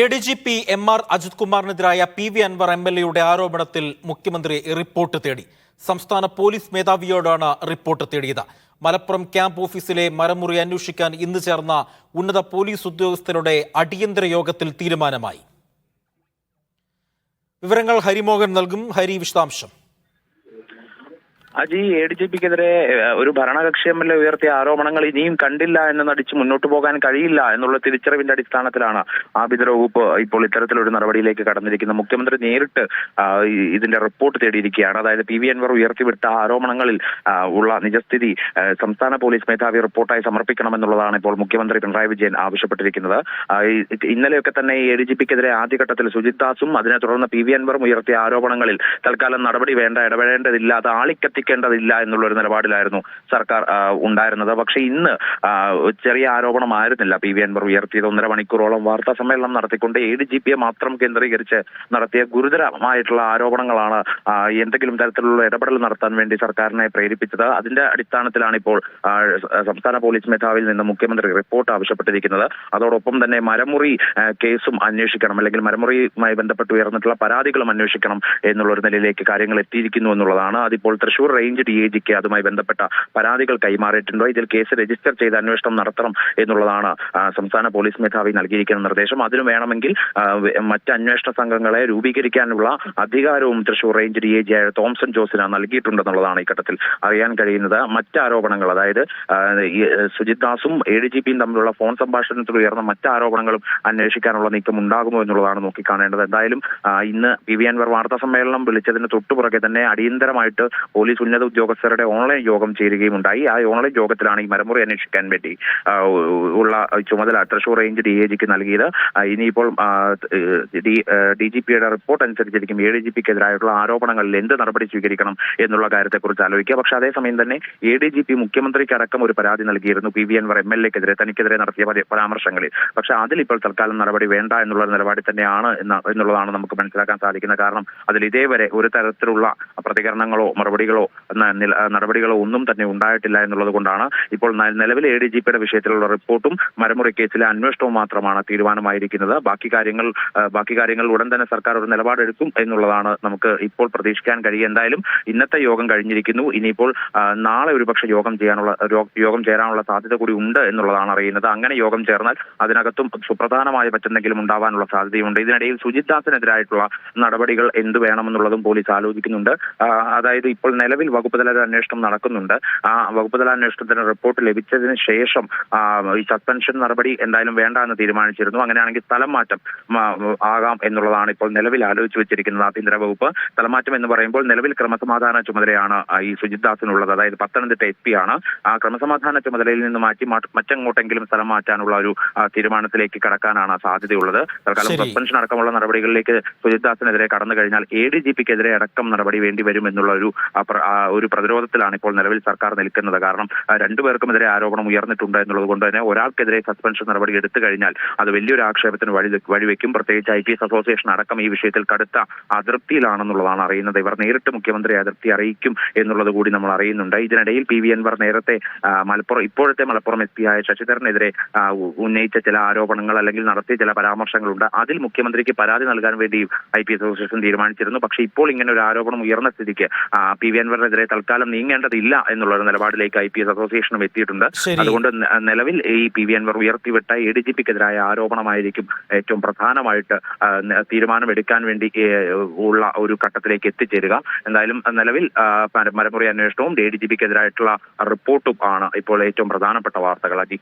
A D G P M R Ajith കുമാറിനെതിരായ P V Anvar M L എയുടെ ആരോപണത്തിൽ മുഖ്യമന്ത്രി report തേടി. സംസ്ഥാന പോലീസ് മേധാവിയോടാണ് റിപ്പോർട്ട് തേടിയത്. മലപ്പുറം ക്യാമ്പ് ഓഫീസിലെ മരമുറി അന്വേഷിക്കാൻ ഇന്ന് ചേർന്ന ഉന്നത പോലീസ് ഉദ്യോഗസ്ഥരുടെ അടിയന്തര യോഗത്തിൽ തീരുമാനമായി. വിവരങ്ങൾ ഹരിമോഹൻ നൽകും. ഹരി വിശദാംശം. അജി എ ഡി ജി പിക്കെതിരെ ഒരു ഭരണകക്ഷി എം എൽ എ ഉയർത്തിയ ആരോപണങ്ങൾ ഇനിയും കണ്ടില്ല എന്ന് നടിച്ച് മുന്നോട്ട് പോകാൻ കഴിയില്ല എന്നുള്ള തിരിച്ചറിവിന്റെ അടിസ്ഥാനത്തിലാണ് ആഭ്യന്തര വകുപ്പ് ഇപ്പോൾ ഇത്തരത്തിലൊരു നടപടിയിലേക്ക് കടന്നിരിക്കുന്നത്. മുഖ്യമന്ത്രി നേരിട്ട് ഇതിന്റെ റിപ്പോർട്ട് തേടിയിരിക്കുകയാണ്. അതായത് പി വി അൻവർ ഉയർത്തിവിട്ട ആരോപണങ്ങളിൽ ഉള്ള നിജസ്ഥിതി സംസ്ഥാന പോലീസ് മേധാവി റിപ്പോർട്ടായി സമർപ്പിക്കണമെന്നുള്ളതാണ് ഇപ്പോൾ മുഖ്യമന്ത്രി പിണറായി വിജയൻ ആവശ്യപ്പെട്ടിരിക്കുന്നത്. ഇന്നലെയൊക്കെ തന്നെ എ ഡി ജി പിക്കെതിരെ ആദ്യഘട്ടത്തിൽ സുജിത് ദാസും അതിനെ തുടർന്ന് പി വി അൻവറും ഉയർത്തിയ ആരോപണങ്ങളിൽ തൽക്കാലം നടപടി വേണ്ട ഇടപെടേണ്ടതില്ല അത് ആളിക്കത്തിക്കേണ്ടതില്ല എന്നുള്ള ഒരു നിലപാടിലായിരുന്നു സർക്കാർ ഉണ്ടായിരുന്നത്. പക്ഷെ ഇന്ന് ചെറിയ ആരോപണമായിരുന്നില്ല പി വി അൻവർ ഉയർത്തിയത് ഒന്നര മണിക്കൂറോളം വാർത്താ സമ്മേളനം നടത്തിക്കൊണ്ട് എ ഡി ജി പിയെ മാത്രം കേന്ദ്രീകരിച്ച് നടത്തിയ ഗുരുതരമായിട്ടുള്ള ആരോപണങ്ങളാണ് എന്തെങ്കിലും തരത്തിലുള്ള ഇടപെടൽ നടത്താൻ വേണ്ടി സർക്കാരിനെ പ്രേരിപ്പിച്ചത്. അതിന്റെ അടിസ്ഥാനത്തിലാണ് ഇപ്പോൾ സംസ്ഥാന പോലീസ് മേധാവിയിൽ നിന്ന് മുഖ്യമന്ത്രി റിപ്പോർട്ട് ആവശ്യപ്പെട്ടിരിക്കുന്നത്. അതോടൊപ്പം തന്നെ മരമുറി കേസും അന്വേഷിക്കണം അല്ലെങ്കിൽ മരമുറിയുമായി ബന്ധപ്പെട്ട് ഉയർന്നിട്ടുള്ള പരാതികളും അന്വേഷിക്കണം എന്നുള്ള ഒരു നിലയിലേക്ക് കാര്യങ്ങൾ എത്തിയിരിക്കുന്നു എന്നുള്ളതാണ്. അതിപ്പോൾ തൃശൂർ റേഞ്ച് ഡി എ ജിക്ക് അതുമായി ബന്ധപ്പെട്ട പരാതികൾ കൈമാറിയിട്ടുണ്ടോ? ഇതിൽ കേസ് രജിസ്റ്റർ ചെയ്ത് അന്വേഷണം നടത്തണം എന്നുള്ളതാണ് സംസ്ഥാന പോലീസ് മേധാവി നൽകിയിരിക്കുന്ന നിർദ്ദേശം. അതിന് വേണമെങ്കിൽ മറ്റ് അന്വേഷണ സംഘങ്ങളെ രൂപീകരിക്കാനുള്ള അധികാരവും Thrissur range D I G ആയ തോംസൺ ജോസിന് നൽകിയിട്ടുണ്ടെന്നുള്ളതാണ് ഈ ഘട്ടത്തിൽ അറിയാൻ കഴിയുന്നത്. മറ്റ് ആരോപണങ്ങൾ അതായത് സുജിത് ദാസും എ ഡി ജി പിയും തമ്മിലുള്ള ഫോൺ സംഭാഷണത്തിൽ ഉയർന്ന മറ്റ് ആരോപണങ്ങളും അന്വേഷിക്കാനുള്ള നീക്കം ഉണ്ടാകുമോ എന്നുള്ളതാണ് നോക്കിക്കാണേണ്ടത്. എന്തായാലും ഇന്ന് പി വി അൻവർ വാർത്താ സമ്മേളനം വിളിച്ചതിന് തൊട്ടുപുറകെ തന്നെ അടിയന്തരമായിട്ട് പോലീസ് ഉന്നത ഉദ്യോഗസ്ഥരുടെ ഓൺലൈൻ യോഗം ചേരുകയും ഉണ്ടായി ആ ഓൺലൈൻ യോഗത്തിലാണ് ഈ മരമുറി അന്വേഷിക്കാൻ വേണ്ടി ഉള്ള ചുമതല തൃശൂർ റേഞ്ച് ഡി എ ജിക്ക് നൽകിയത് ഇനിയിപ്പോൾ ഡി ജി പിയുടെ റിപ്പോർട്ട് അനുസരിച്ചിരിക്കും. എ ഡി ജി പിക്കെതിരായിട്ടുള്ള ആരോപണങ്ങളിൽ എന്ത് നടപടി സ്വീകരിക്കണം എന്നുള്ള കാര്യത്തെക്കുറിച്ച് ആലോചിക്കുക. പക്ഷേ അതേസമയം തന്നെ എ ഡി ജി പി മുഖ്യമന്ത്രിക്ക് അടക്കം ഒരു പരാതി നൽകിയിരുന്നു. P V Anvar M L എക്കെതിരെ തനിക്കെതിരെ നടത്തിയ പരി- പരാമർശങ്ങളിൽ. പക്ഷേ അതിൽ ഇപ്പോൾ തൽക്കാലം നടപടി വേണ്ട എന്നുള്ള നിലപാടിൽ തന്നെയാണ് എന്ന- എന്നുള്ളതാണ് നമുക്ക് മനസ്സിലാക്കാൻ സാധിക്കുന്നത്. കാരണം അതിൽ ഇതേവരെ ഒരു തരത്തിലുള്ള പ്രതികരണങ്ങളോ മറുപടികളോ നടപടികളോ ഒന്നും തന്നെ ഉണ്ടായിട്ടില്ല എന്നുള്ളത് കൊണ്ടാണ് ഇപ്പോൾ നിലവിലെ എ ഡി ജി പിയുടെ വിഷയത്തിലുള്ള റിപ്പോർട്ടും മരമുറി കേസിലെ അന്വേഷണവും മാത്രമാണ് തീരുമാനമായിരിക്കുന്നത്. ബാക്കി കാര്യങ്ങൾ ബാക്കി കാര്യങ്ങൾ ഉടൻ തന്നെ സർക്കാർ ഒരു നിലപാടെടുക്കും എന്നുള്ളതാണ് നമുക്ക് ഇപ്പോൾ പ്രതീക്ഷിക്കാൻ കഴിയുക. എന്തായാലും ഇന്നത്തെ യോഗം കഴിഞ്ഞിരിക്കുന്നു. ഇനിയിപ്പോൾ നാളെ ഒരുപക്ഷെ യോഗം ചെയ്യാനുള്ള യോഗം ചേരാനുള്ള സാധ്യത കൂടി ഉണ്ട് എന്നുള്ളതാണ് അറിയുന്നത്. അങ്ങനെ യോഗം ചേർന്നാൽ അതിനകത്തും സുപ്രധാനമായ പറ്റുന്നെങ്കിലും ഉണ്ടാവാനുള്ള സാധ്യതയുണ്ട് ഇതിനിടയിൽ സുജിത് ദാസിനെതിരായിട്ടുള്ള നടപടികൾ എന്ത് വേണമെന്നുള്ളതും പോലീസ് ആലോചിക്കുന്നുണ്ട്. അതായത് ഇപ്പോൾ നിലവിൽ വകുപ്പ് തല അന്വേഷണം നടക്കുന്നുണ്ട്. ആ വകുപ്പ് തല അന്വേഷണത്തിന് റിപ്പോർട്ട് ലഭിച്ചതിന് ശേഷം ഈ സസ്പെൻഷൻ നടപടി എന്തായാലും വേണ്ട എന്ന് തീരുമാനിച്ചിരുന്നു. അങ്ങനെയാണെങ്കിൽ സ്ഥലം മാറ്റം ആകാം എന്നുള്ളതാണ് ഇപ്പോൾ നിലവിൽ ആലോചിച്ച് വെച്ചിരിക്കുന്നത് ആഭ്യന്തര വകുപ്പ്. സ്ഥലമാറ്റം എന്ന് പറയുമ്പോൾ നിലവിൽ ക്രമസമാധാന ചുമതലയാണ് ഈ സുജിത് ദാസിനുള്ളത്. അതായത് പത്തനംതിട്ട എസ് പി ആണ്. ആ ക്രമസമാധാന ചുമതലയിൽ നിന്ന് മാറ്റി മറ്റെങ്ങോട്ടെങ്കിലും സ്ഥലം മാറ്റാനുള്ള ഒരു തീരുമാനത്തിലേക്ക് കടക്കാനാണ് സാധ്യതയുള്ളത്. തൽക്കാലം സസ്പെൻഷൻ അടക്കമുള്ള നടപടികളിലേക്ക് സുജിത് ദാസിനെതിരെ കടന്നു കഴിഞ്ഞാൽ എ ഡി ജി പിക്കെതിരെ അടക്കം നടപടി വേണ്ടി വരും എന്നുള്ള ഒരു ഒരു പ്രതിരോധത്തിലാണ് ഇപ്പോൾ നിലവിൽ സർക്കാർ നിൽക്കുന്നത്. കാരണം രണ്ടുപേർക്കുമെതിരെ ആരോപണം ഉയർന്നിട്ടുണ്ട് എന്നുള്ളത് കൊണ്ട് തന്നെ ഒരാൾക്കെതിരെ സസ്പെൻഷൻ നടപടി എടുത്തു കഴിഞ്ഞാൽ അത് വലിയൊരു ആക്ഷേപത്തിന് വഴി വഴിവെക്കും പ്രത്യേകിച്ച് ഐ പി എസ് അസോസിയേഷൻ അടക്കം ഈ വിഷയത്തിൽ കടുത്ത അതൃപ്തിയിലാണെന്നുള്ളതാണ് അറിയുന്നത്. ഇവർ നേരിട്ട് മുഖ്യമന്ത്രി അതൃപ്തി അറിയിക്കും എന്നുള്ളത് കൂടി നമ്മൾ അറിയുന്നുണ്ട്. ഇതിനിടയിൽ പി വി അൻവർ നേരത്തെ മലപ്പുറം ഇപ്പോഴത്തെ മലപ്പുറം എസ് പി ആയ ശശിധരനെതിരെ ഉന്നയിച്ച ചില ആരോപണങ്ങൾ അല്ലെങ്കിൽ നടത്തിയ ചില പരാമർശങ്ങളുണ്ട്. അതിൽ മുഖ്യമന്ത്രിക്ക് പരാതി നൽകാൻ വേണ്ടി ഐ പി എസ് അസോസിയേഷൻ തീരുമാനിച്ചിരുന്നു. പക്ഷേ ഇപ്പോൾ ഇങ്ങനെ ഒരു ആരോപണം ഉയർന്ന സ്ഥിതിക്ക് പി വി അൻവറിനെതിരെ തൽക്കാലം നീങ്ങേണ്ടതില്ല എന്നുള്ള ഒരു നിലപാടിലേക്ക് ഐ പി എസ് അസോസിയേഷനും എത്തിയിട്ടുണ്ട്. അതുകൊണ്ട് നിലവിൽ ഈ പി വി അൻവർ ഉയർത്തിവിട്ട എ ഡി ജി പിക്കെതിരായ ആരോപണമായിരിക്കും ഏറ്റവും പ്രധാനമായിട്ട് തീരുമാനമെടുക്കാൻ വേണ്ടി ഉള്ള ഒരു ഘട്ടത്തിലേക്ക് എത്തിച്ചേരുക. എന്തായാലും നിലവിൽ മരമുറി അന്വേഷണവും എ ഡി ജി പിക്കെതിരായിട്ടുള്ള റിപ്പോർട്ടും ആണ് ഇപ്പോൾ ഏറ്റവും പ്രധാനപ്പെട്ട വാർത്തകൾ അജി